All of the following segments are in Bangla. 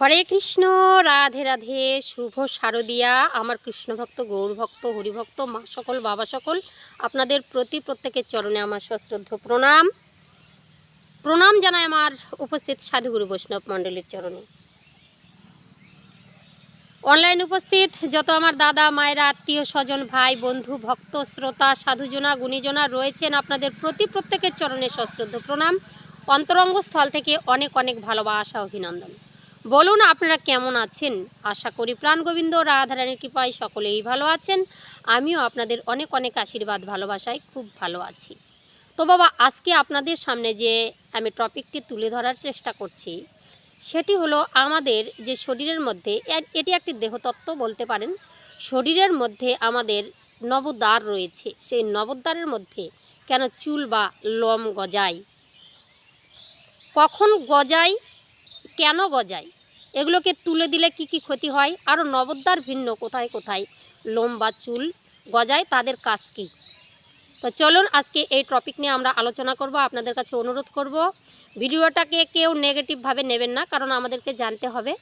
হরে কৃষ্ণ, রাধে রাধে, শুভ শারদিয়া। আমার কৃষ্ণ ভক্ত গৌর ভক্ত হরিভক্ত, মা সকল, বাবা সকল, আপনাদের প্রতি প্রত্যেকের চরণে আমার সশ্রদ্ধ প্রণাম। প্রণাম জানাই আমার উপস্থিত সাধুগুরু বৈষ্ণব মণ্ডলীর চরণে। অনলাইন উপস্থিত যত আমার দাদা, মায়েরা, আত্মীয়, স্বজন, ভাই, বন্ধু, ভক্ত, শ্রোতা, সাধুজনা, গুণীজনা রয়েছেন আপনাদের প্রতি প্রত্যেকের চরণে সশ্রদ্ধ প্রণাম। অন্তরঙ্গ স্থল থেকে অনেক অনেক ভালোবাসা, অভিনন্দন। বলুন আপনারা কেমন আছেন? আশা করি প্রাণ গোবিন্দ রাধারানীর কৃপায় সকলেই ভালো আছেন। আমিও আপনাদের অনেক অনেক আশীর্বাদ, ভালোবাসায় খুব ভালো আছি। তো বাবা, আজকে আপনাদের সামনে যে আমি টপিকটি তুলে ধরার চেষ্টা করছি, সেটি হলো আমাদের যে শরীরের মধ্যে এটি একটি দেহতত্ত্ব বলতে পারেন। শরীরের মধ্যে আমাদের নবদ্বার রয়েছে। সেই নবদ্বারের মধ্যে কেন চুল বা লম গজায়? কখন গজায়? কেন গজায়? এগুলোকে তুলে দিলে কি কি ক্ষতি হয়? আরও নবদ্বার ভিন্ন কোথায় কোথায় লোম বা চুল গজায়, তাদের কাজ কী? তো চলুন আজকে এই টপিক নিয়ে আমরা আলোচনা করব, আপনাদের কাছে অনুরোধ করব। ভিডিওটাকে কেউ নেগেটিভভাবে নেবেন না, কারণ আমাদেরকে জানতে হবে।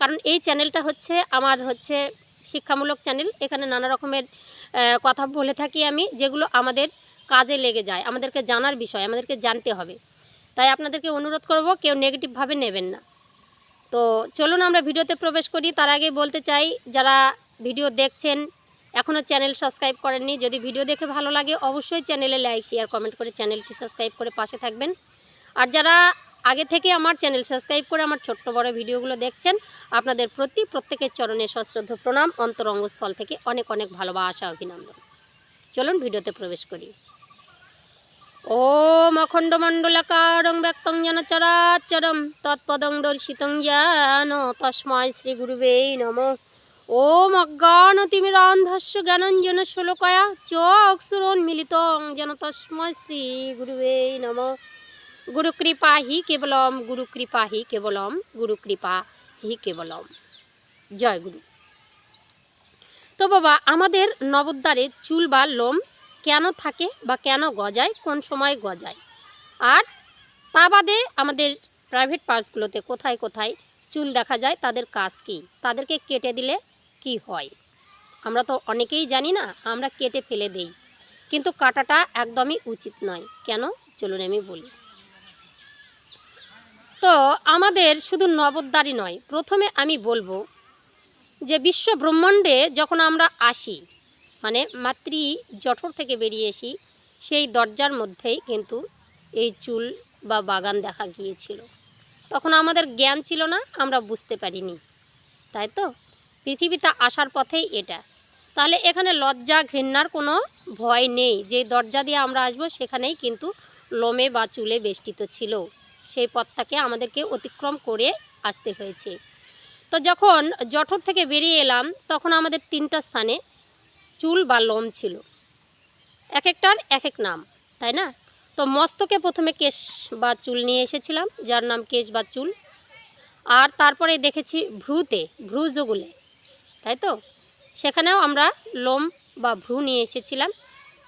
কারণ এই চ্যানেলটা হচ্ছে আমার হচ্ছে শিক্ষামূলক চ্যানেল এখানে নানা রকমের কথা বলে থাকি আমি, যেগুলো আমাদের কাজে লেগে যায়, আমাদেরকে জানার বিষয়, আমাদেরকে জানতে হবে। তাই আপনাদেরকে অনুরোধ করব, কেউ নেগেটিভভাবে নেবেন না। তো চলুন আমরা ভিডিওতে প্রবেশ করি। তার আগে বলতে চাই, যারা ভিডিও দেখছেন এখনও চ্যানেল সাবস্ক্রাইব করেননি, যদি ভিডিও দেখে ভালো লাগে, অবশ্যই চ্যানেলে লাইক, শেয়ার, কমেন্ট করে চ্যানেলটি সাবস্ক্রাইব করে পাশে থাকবেন। আর যারা আগে থেকে আমার চ্যানেল সাবস্ক্রাইব করে আমার ছোট্ট বড় ভিডিওগুলো দেখছেন, আপনাদের প্রতি প্রত্যেকের চরণে সশ্রদ্ধ প্রণাম, অন্তরঙ্গস্থল থেকে অনেক অনেক ভালোবাসা, অভিনন্দন। চলুন ভিডিওতে প্রবেশ করি। ওম অখণ্ডমণ্ডলাকারং ব্যক্তং যেন চরাচরম তৎপদং দর্শিতং যেন তস্ময় শ্রী গুরুবে নম ওম অজ্ঞানতিমিরান্ধস্য জ্ঞানঞ্জন শ্লোকয়া চক্ষুরোন্মিলিতং যেন তস্ময় শ্রী গুরুবে নম গুরুকৃপা হি কেবলম গুরুকৃপা হি কেবলম গুরুকৃপা হি কেবলম জয় গুরু তো বাবা আমাদের নবদ্বারে চুল বা লোম কেন থাকে বা কেন গজায়, কোন সময় গজায়? আর তা বাদে আমাদের প্রাইভেট পার্টসগুলোতে কোথায় কোথায় চুল দেখা যায়, তাদের কাজ কী? তাদেরকে কেটে দিলে কি হয়? আমরা তো অনেকেই জানি না, আমরা কেটে ফেলে দেই। কিন্তু কাটাটা একদমই উচিত নয়। কেন? চলুন আমি বলি। তো আমাদের শুধু নবদ্বারই নয়, প্রথমে আমি বলব যে বিশ্ব ব্রহ্মাণ্ডে যখন আমরা আসি মানে মাতৃ জঠর থেকে বেরিয়ে আসি সেই দরজার মধ্যেই কিন্তু এই চুল বা বাগান দেখা গিয়েছিল। তখন আমাদের জ্ঞান ছিল না, আমরা বুঝতে পারিনি। তাই তো? পৃথিবীতে আসার পথেই এটা। তাহলে এখানে লজ্জা, ঘৃণার কোনো ভয় নেই। যে দরজা দিয়ে আমরা আসব, সেখানেই কিন্তু লোমে বা চুলে বেষ্টিত ছিল। সেই পথটাকে আমাদেরকে অতিক্রম করে আসতে হয়েছে। তো যখন জঠর থেকে বেরিয়ে এলাম, তখন আমাদের তিনটা স্থানে চুল বা লোম ছিল। এক একটার এক এক নাম, তাই না? তো মস্তকে প্রথমে কেশ বা চুল নিয়ে এসেছিলাম, যার নাম কেশ বা চুল। আর তারপরে দেখেছি ভ্রুতে ভ্রুজগুলে তাই তো? সেখানেও আমরা লোম বা ভ্রু নিয়ে এসেছিলাম।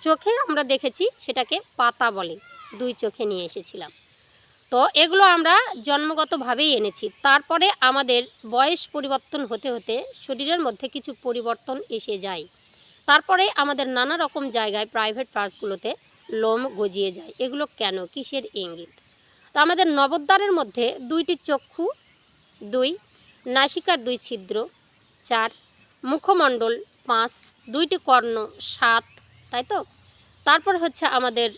চোখে আমরা দেখেছি সেটাকে পাতা বলে, দুই চোখে নিয়ে এসেছিলাম। তো এগুলো আমরা জন্মগতভাবেই এনেছি। তারপরে আমাদের বয়স পরিবর্তন হতে হতে শরীরের মধ্যে কিছু পরিবর্তন এসে যায়। তারপরে আমাদের নানা রকম জায়গায় প্রাইভেট পার্টসগুলোতে লোম গজিয়ে যায়। এগুলো কেন? কিসের ইঙ্গিত? তো আমাদের নবদ্বারের মধ্যে দুইটি চক্ষু, দুই, নাসিকার দুই ছিদ্র, চার, মুখমণ্ডল, পাঁচ, দুইটি কর্ণ, সাত, তাই তো? তারপর হচ্ছে আমাদের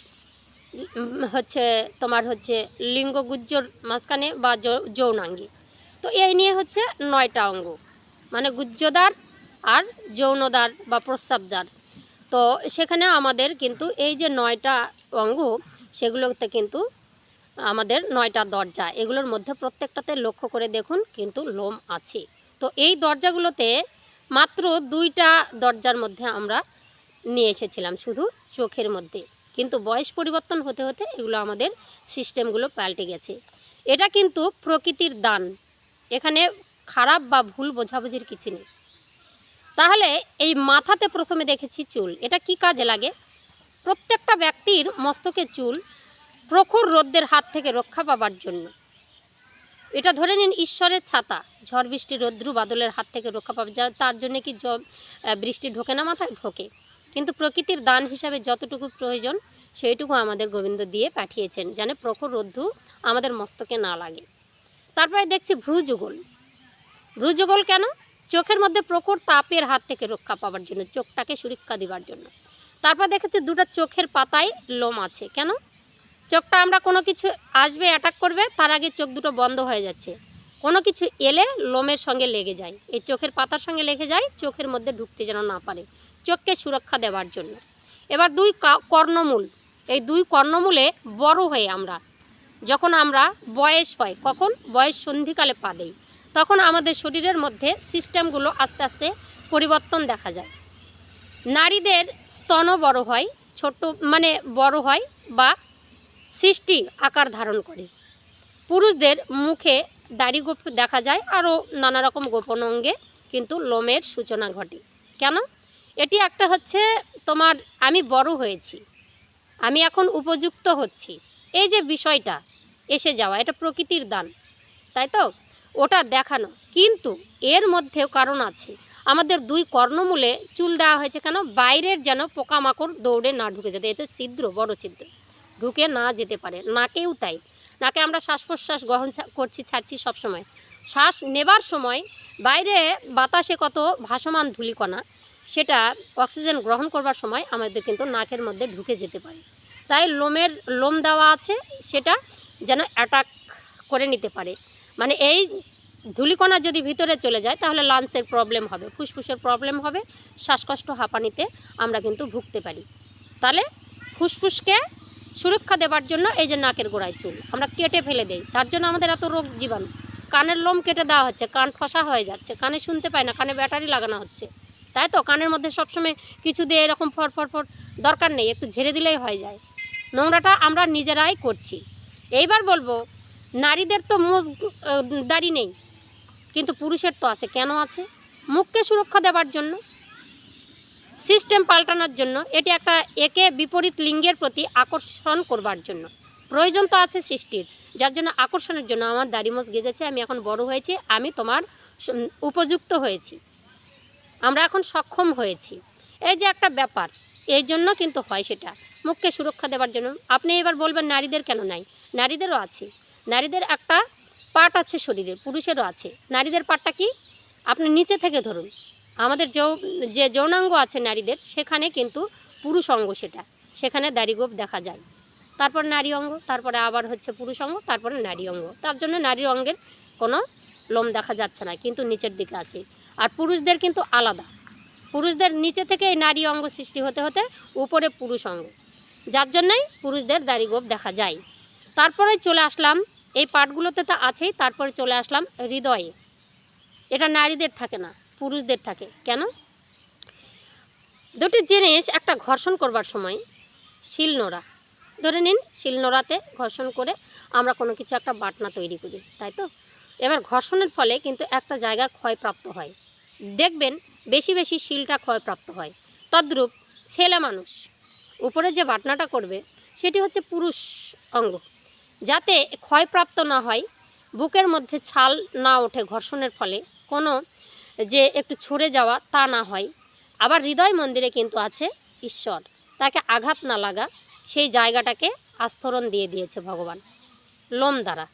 হচ্ছে তোমার হচ্ছে লিঙ্গগুজ্জর মাঝখানে বা যৌনাঙ্গী। তো এই নিয়ে হচ্ছে নয়টা অঙ্গ। মানে গুজ্জদার আর যৌনদার বা প্রস্রাবদার। তো সেখানে আমাদের কিন্তু এই যে নয়টা অঙ্গ, সেগুলোতে কিন্তু আমাদের নয়টা দরজা, এগুলোর মধ্যে প্রত্যেকটাতে লক্ষ্য করে দেখুন কিন্তু লোম আছে। তো এই দরজাগুলোতে মাত্র দুইটা দরজার মধ্যে আমরা নিয়ে এসেছিলাম শুধু চোখের মধ্যে। কিন্তু বয়স পরিবর্তন হতে হতে এগুলো আমাদের সিস্টেমগুলো পাল্টে গেছে। এটা কিন্তু প্রকৃতির দান। এখানে খারাপ বা ভুল বোঝাবুঝির কিছু নেই। তাহলে এই মাথাতে প্রথমে দেখেছি চুল। এটা কি কাজে লাগে? প্রত্যেকটা ব্যক্তির মস্তকে চুল প্রখর রোদ্রের হাত থেকে রক্ষা পাবার জন্য। এটা ধরে নিন ঈশ্বরের ছাতা। ঝড় বৃষ্টি, রৌদ্রু বাদলের হাত থেকে রক্ষা পাবে। যা তার জন্য কি বৃষ্টি ঢোকে না মাথায়? ঢোকে। কিন্তু প্রকৃতির দান হিসাবে যতটুকু প্রয়োজন, সেইটুকু আমাদের গোবিন্দ দিয়ে পাঠিয়েছেন, যেন প্রখর রৌদ্রু আমাদের মস্তকে না লাগে। তারপরে দেখছি ভ্রুযুগল। ভ্রুযুগল কেন? চোখের মধ্যে প্রখর তাপের হাত থেকে রক্ষা পাওয়ার জন্য, চোখটাকে সুরক্ষা দেওয়ার জন্য। তারপর দেখেছি দুটো চোখের পাতায় লোম আছে, কেন? চোখটা আমরা কোনো কিছু আসবে অ্যাটাক করবে, তার আগে চোখ দুটো বন্ধ হয়ে যাচ্ছে। কোনো কিছু এলে লোমের সঙ্গে লেগে যায়। এই চোখের পাতার সঙ্গে লেগে যায়, চোখের মধ্যে ঢুকতে যেন না পারে। চোখকে সুরক্ষা দেওয়ার জন্য। এবার দুই কর্ণমূল। এই দুই কর্ণমূলে বড় হয়ে আমরা, যখন আমরা বয়স হয়, কখন? বয়স সন্ধিকালে পা দেই। তখন আমাদের শরীরের মধ্যে সিস্টেমগুলো আস্তে আস্তে পরিবর্তন দেখা যায়। নারীদের স্তনও বড় হয়, ছোট মানে বড় হয় বা সৃষ্টি আকার ধারণ করে। পুরুষদের মুখে দাড়ি গোপ দেখা যায়, আরও নানা রকম গোপন অঙ্গে কিন্তু লোমের সূচনা ঘটে। কেন? এটি একটা হচ্ছে তোমার আমি বড় হয়েছি, আমি এখন উপযুক্ত হচ্ছি। এই যে বিষয়টা, এসে যাওয়া, এটা প্রকৃতির দান, তাই তো? ওটা দেখানো। কিন্তু এর মধ্যেও কারণ আছে। আমাদের দুই কর্ণমূলে চুল দেওয়া হয়েছে কেন? বাইরের যেন পোকামাকড় দৌড়ে না ঢুকে যেতে। এ তো ছিদ্র, বড় ছিদ্র। ঢুকে না যেতে পারে। নাকেও তাই। নাকে আমরা শ্বাস প্রশ্বাস গ্রহণ করছি, ছাড়ছি সবসময়। শ্বাস নেবার সময় বাইরে বাতাসে কত ভাসমান ধূলিকণা, সেটা অক্সিজেন গ্রহণ করবার সময় আমাদের কিন্তু নাকের মধ্যে ঢুকে যেতে পারে। তাই লোমের লোম দেওয়া আছে, সেটা যেন অ্যাটাক করে নিতে পারে। মানে এই ধূলিকণা যদি ভিতরে চলে যায়, তাহলে লাংসের প্রবলেম হবে, ফুসফুসের প্রবলেম হবে, শ্বাসকষ্ট, হাঁপানিতে আমরা কিন্তু ভুগতে পারি। তাহলে ফুসফুসকে সুরক্ষা দেওয়ার জন্য এই যে নাকের গোড়ায় চুল, আমরা কেটে ফেলে দেই। তার জন্য আমাদের এত রোগ জীবাণু। কানের লোম কেটে দেওয়া হচ্ছে, কান ফসা হয়ে যাচ্ছে, কানে শুনতে পায় না, কানে ব্যাটারি লাগানো হচ্ছে। তাই তো, কানের মধ্যে সবসময় কিছু দিয়ে এরকম ফর ফর ফর দরকার নেই, একটু ঝেড়ে দিলেই হয়ে যায়। নোংরাটা আমরা নিজেরাই করছি। এইবার বলব নারীদের তো মোজ দাড়ি নেই, কিন্তু পুরুষের তো আছে। কেন আছে? মুখকে সুরক্ষা দেওয়ার জন্য, সিস্টেম পাল্টানোর জন্য, এটি একটা একে বিপরীত লিঙ্গের প্রতি আকর্ষণ করবার জন্য। প্রয়োজন তো আছে সৃষ্টির, যার জন্য আকর্ষণের জন্য আমার দাড়ি মোজ গেজেছে, আমি এখন বড় হয়েছি, আমি তোমার উপযুক্ত হয়েছি। আমরা এখন সক্ষম হয়েছি। এই যে একটা ব্যাপার, এই জন্য কিন্তু হয় সেটা। মুখকে সুরক্ষা দেওয়ার জন্য। আপনি এবার বলবেন নারীদের কেন নাই? নারীদেরও আছে। নারীদের একটা পার্ট আছে শরীরের, পুরুষেরও আছে। নারীদের পার্টটা কি? আপনি নিচে থেকে ধরুন। আমাদের যৌ, যে যৌনাঙ্গ আছে নারীদের, সেখানে কিন্তু পুরুষ অঙ্গ সেটা। সেখানে দাড়িগোপ দেখা যায়। তারপর নারী অঙ্গ, তারপরে আবার হচ্ছে পুরুষ অঙ্গ, তারপরে নারী অঙ্গ। তার জন্য নারী অঙ্গের কোনো লোম দেখা যাচ্ছে না, কিন্তু নিচের দিকে আছে। আর পুরুষদের কিন্তু আলাদা। পুরুষদের নিচে থেকে এই নারী অঙ্গ সৃষ্টি হতে হতে উপরে পুরুষ অঙ্গ। যার জন্যই পুরুষদের দাড়িগোপ দেখা যায়। তারপরে চলে আসলাম এই পার্টগুলোতে তো আছেই, তারপরে চলে আসলাম হৃদয়ে। এটা নারীদের থাকে না, পুরুষদের থাকে। কেন? দুটি জিনিস একটা ঘর্ষণ করবার সময়, শিলনোড়া। ধরে নিন, শিলনোড়াতে ঘর্ষণ করে আমরা কোনো কিছু একটা বাটনা তৈরি করি, তাই তো? এবার ঘর্ষণের ফলে কিন্তু একটা জায়গা ক্ষয়প্রাপ্ত হয়। দেখবেন, বেশি বেশি শিলটা ক্ষয়প্রাপ্ত হয়। তদ্রূপ ছেলে মানুষ, উপরে যে বাটনাটা করবে, সেটি হচ্ছে পুরুষ অঙ্গ। যাতে ক্ষয়প্রাপ্ত না হয়, বুকের মধ্যে ছাল না ওঠে ঘর্ষণের ফলে, কোনো যে একটু ছড়ে যাওয়া তা না হয়। আবার হৃদয় মন্দিরে কিন্তু আছে ঈশ্বর। তাকে আঘাত না লাগা, সেই জায়গাটাকে আস্তরণ দিয়ে দিয়েছে ভগবান। লোম দ্বারা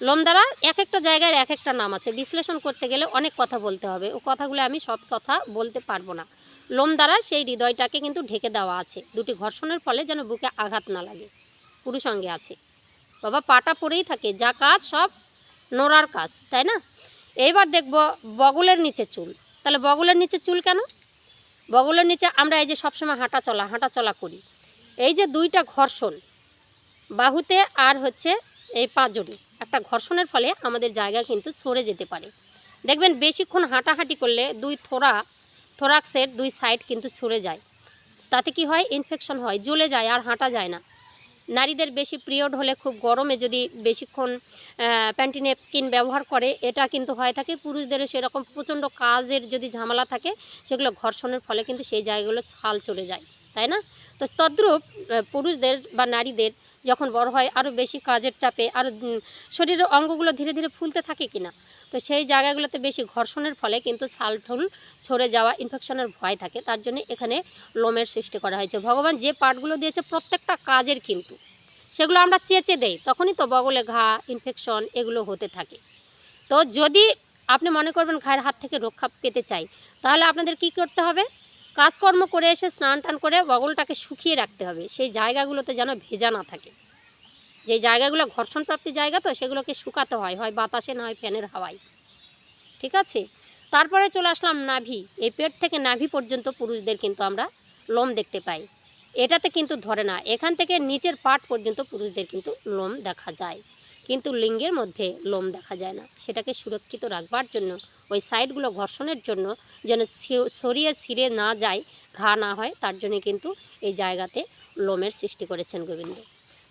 লোম দ্বারা এক একটা জায়গার এক একটা নাম আছে। বিশ্লেষণ করতে গেলে অনেক কথা বলতে হবে। ও কথাগুলো আমি সব কথা বলতে পারব না। লোম দ্বারা সেই হৃদয়টাকে কিন্তু ঢেকে দেওয়া আছে। দুটি ঘর্ষণের ফলে যেন বুকে আঘাত না লাগে। পুরুষ অঙ্গে আছে। বাবা পাটা পরেই থাকে, যা কাজ সব নোড়ার কাজ, তাই না? এইবার দেখব বগলের নিচে চুল। তাহলে বগলের নিচে চুল কেন? বগলের নিচে আমরা এই যে সবসময় হাঁটা চলা হাঁটা চলা করি। এই যে দুইটা ঘর্ষণ, বাহুতে আর হচ্ছে এই পাঁজরে একটা ঘর্ষণের ফলে আমাদের জায়গা কিন্তু সরে যেতে পারে। দেখবেন বেশিক্ষণ হাঁটাহাঁটি করলে দুই থোড়া, থোরাক্সের দুই সাইড কিন্তু সরে যায়। তাতে কি হয়? ইনফেকশন হয়, জ্বলে যায় আর হাঁটা যায় না। নারীদের বেশি পিরিয়ড হলে খুব গরমে যদি বেশিক্ষণ প্যান্টি নেপকিন ব্যবহার করে, এটা কিন্তু হয়ে থাকে। পুরুষদেরও সেরকম প্রচণ্ড কাজের যদি ঝামেলা থাকে, সেগুলো ঘর্ষণের ফলে কিন্তু সেই জায়গাগুলো ছাল চলে যায়, তাই না? তো তদ্রূপ পুরুষদের বা নারীদের যখন বড় হয় আরও বেশি কাজের চাপে আরও শরীরের অঙ্গগুলো ধীরে ধীরে ফুলতে থাকে কিনা? তো সেই জায়গাগুলোতে বেশি ঘর্ষণের ফলে কিন্তু সালঠুল ছড়ে যাওয়া ইনফেকশনের ভয় থাকে। তার জন্য এখানে লোমের সৃষ্টি করা হয়েছে। ভগবান যে পার্টগুলো দিয়েছে প্রত্যেকটা কাজের কিন্তু সেগুলো আমরা চেঁচে দেই, তখনই তো বগলে ঘা ইনফেকশন এগুলো হতে থাকে। তো যদি আপনি মনে করবেন ঘায়ের হাত থেকে রক্ষা পেতে চাই, তাহলে আপনাদের কি করতে হবে? কাজকর্ম করে এসে স্নান টান করে বগলটাকে শুকিয়ে রাখতে হবে। সেই জায়গাগুলোতে যেন ভেজা না থাকে। যে জায়গাগুলো ঘর্ষণপ্রাপ্তি জায়গা তো সেগুলোকে শুকাতে হয় হয় বাতাসে না হয় ফ্যানের হাওয়ায়। ঠিক আছে? তারপরে চলে আসলাম নাভি। এই পেট থেকে নাভি পর্যন্ত পুরুষদের কিন্তু আমরা লোম দেখতে পাই। এটাতে কিন্তু ধরে না, এখান থেকে নিচের পাট পর্যন্ত পুরুষদের কিন্তু লোম দেখা যায়। কিন্তু লিঙ্গের মধ্যে লোম দেখা যায় না। সেটাকে সুরক্ষিত রাখবার জন্য, ওই সাইডগুলো ঘর্ষণের জন্য যেন সরিয়ে ছিঁড়ে না যায়, ঘা না হয়, তার জন্য কিন্তু এই জায়গাতে লোমের সৃষ্টি করেছেন গোবিন্দ।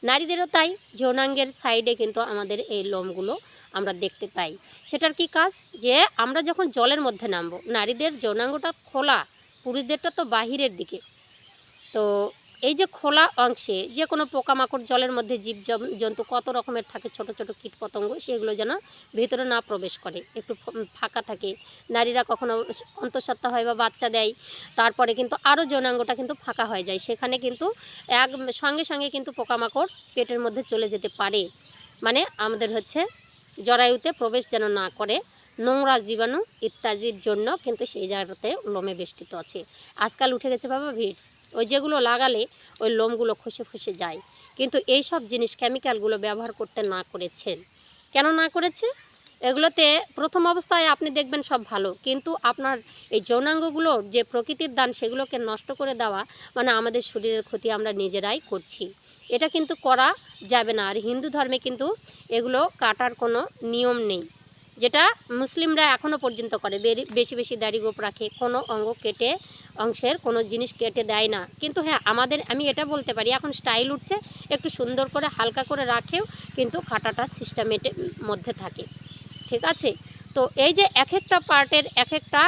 নারীদেরও তাই, যৌনাঙ্গের সাইডে কিন্তু আমাদের এই লোমগুলো আমরা দেখতে পাই। সেটার কি কাজ? যে আমরা যখন জলের মধ্যে নামবো, নারীদের যৌনাঙ্গটা খোলা, পুরুষদেরটা তো বাহিরের দিকে। তো এই যে খোলা অংশে যে কোনো পোকামাকড় জলের মধ্যে জীব জন্তু কত রকমের থাকে, ছোট ছোট কীট পতঙ্গ সেগুলো যেন ভেতরে না প্রবেশ করে। একটু ফাঁকা থাকে। নারীরা কখনো অন্তঃসত্ত্বা হয় বা বাচ্চা দেয়, তারপরে কিন্তু আরও যৌনাঙ্গটা কিন্তু ফাঁকা হয়ে যায়। সেখানে কিন্তু এক, সঙ্গে সঙ্গে কিন্তু পোকামাকড় পেটের মধ্যে চলে যেতে পারে। মানে আমাদের হচ্ছে জরায়ুতে প্রবেশ যেন না করে, নোংরা জীবাণু ইত্যাদির জন্য কিন্তু সেই জায়গাতে লোমে বেষ্টিত আছে। আজকাল উঠে গেছে বাবা ভিটস ওই যেগুলো লাগালে ওই লোমগুলো খসে খসে যায়। কিন্তু এই সব জিনিস কেমিক্যালগুলো ব্যবহার করতে না করেছেন। কেন না করেছে? এগুলোতে প্রথম অবস্থায় আপনি দেখবেন সব ভালো। কিন্তু আপনার এই যৌনাঙ্গগুলোর যে প্রকৃতির দান সেগুলোকে নষ্ট করে দেওয়া মানে আমাদের শরীরের ক্ষতি আমরা নিজেরাই করছি। এটা কিন্তু করা যাবে না। আর হিন্দু ধর্মে কিন্তু এগুলো কাটার কোনো নিয়ম নেই। যেটা মুসলিমরা এখনও পর্যন্ত করে। বেশি বেশি দাড়ি গোপ রাখে, কোনো অঙ্গ কেটে অংশের কোনো জিনিস কেটে দেয় না। কিন্তু হ্যাঁ আমাদের, আমি এটা বলতে পারি, এখন স্টাইল উঠছে, একটু সুন্দর করে হালকা করে রাখেও কিন্তু কাটাটা সিস্টেমেটের মধ্যে থাকে। ঠিক আছে? তো এই যে এক একটা পার্টের এক একটা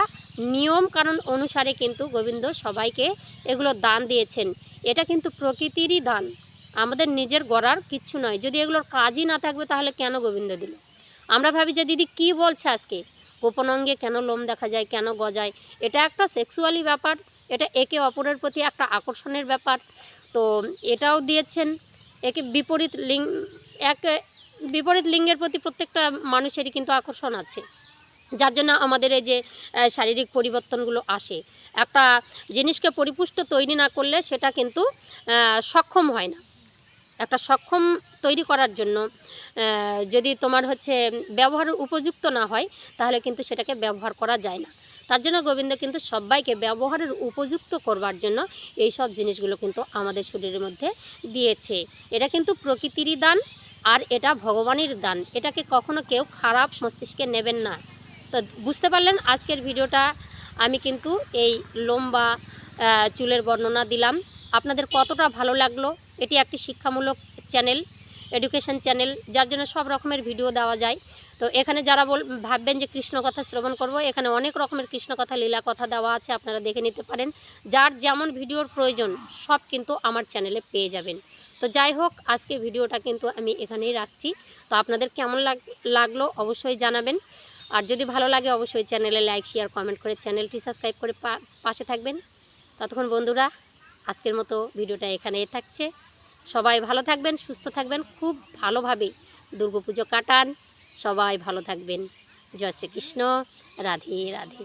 নিয়ম কানুন অনুসারে কিন্তু গোবিন্দ সবাইকে এগুলো দান দিয়েছেন। এটা কিন্তু প্রকৃতিরই দান। আমাদের নিজের গড়ার কিচ্ছু নয়। যদি এগুলোর কাজই না থাকবে তাহলে কেন গোবিন্দ দিল? আমরা ভাবি যে দিদি কি বলছে আজকে? গোপন অঙ্গে কেন লোম দেখা যায়, কেন গজায়? এটা একটা সেক্সুয়ালি ব্যাপার, এটা একে অপরের প্রতি একটা আকর্ষণের ব্যাপার। তো এটাও দিয়েছেন, একে বিপরীত লিঙ্গ এক বিপরীত লিঙ্গের প্রতি প্রত্যেকটা মানুষেরই কিন্তু আকর্ষণ আছে। যার জন্য আমাদের এই যে শারীরিক পরিবর্তনগুলো আসে। একটা জিনিসকে পরিপুষ্ট তৈরি না করলে সেটা কিন্তু সক্ষম হয় না। একটা সক্ষম তৈরি করার জন্য যদি তোমার হচ্ছে ব্যবহার উপযুক্ত না হয়, তাহলে কিন্তু সেটাকে ব্যবহার করা যায় না। তার জন্য গোবিন্দ কিন্তু সবাইকে ব্যবহারের উপযুক্ত করবার জন্য এই সব জিনিসগুলো কিন্তু আমাদের শরীরের মধ্যে দিয়েছে। এটা কিন্তু প্রকৃতিরই দান আর এটা ভগবানের দান। এটাকে কখনো কেউ খারাপ মস্তিষ্কে নেবেন না। তো বুঝতে পারলেন আজকের ভিডিওটা? আমি কিন্তু এই লম্বা চুলের বর্ণনা দিলাম। আপনাদের কতটা ভালো লাগল? এটি একটি শিক্ষামূলক চ্যানেল, এডুকেশন চ্যানেল, যার জন্য সব রকমের ভিডিও দেওয়া যায়। তো এখানে যারা বল, ভাববেন যে কৃষ্ণ কথা শ্রবণ করব, এখানে অনেক রকমের কৃষ্ণ কথা, লীলা কথা দেওয়া আছে, আপনারা দেখে নিতে পারেন। যার যেমন ভিডিওর প্রয়োজন, সব কিন্তু আমার চ্যানেলে পেয়ে যাবেন। তো যাই হোক, আজকে ভিডিওটা কিন্তু আমি এখানেই রাখছি। তো আপনাদের কেমন লাগ- লাগল অবশ্যই জানাবেন। আর যদি ভালো লাগে, অবশ্যই চ্যানেলে লাইক, শেয়ার, কমেন্ট করে চ্যানেলটি সাবস্ক্রাইব করে পাশে থাকবেন। ততক্ষণ বন্ধুরা আজকের মতো ভিডিওটা এখানে থাকছে। সবাই ভালো থাকবেন, সুস্থ থাকবেন, খুব ভালোভাবে দুর্গাপুজো কাটান। সবাই ভালো থাকবেন। জয় শ্রীকৃষ্ণ। রাধে রাধে।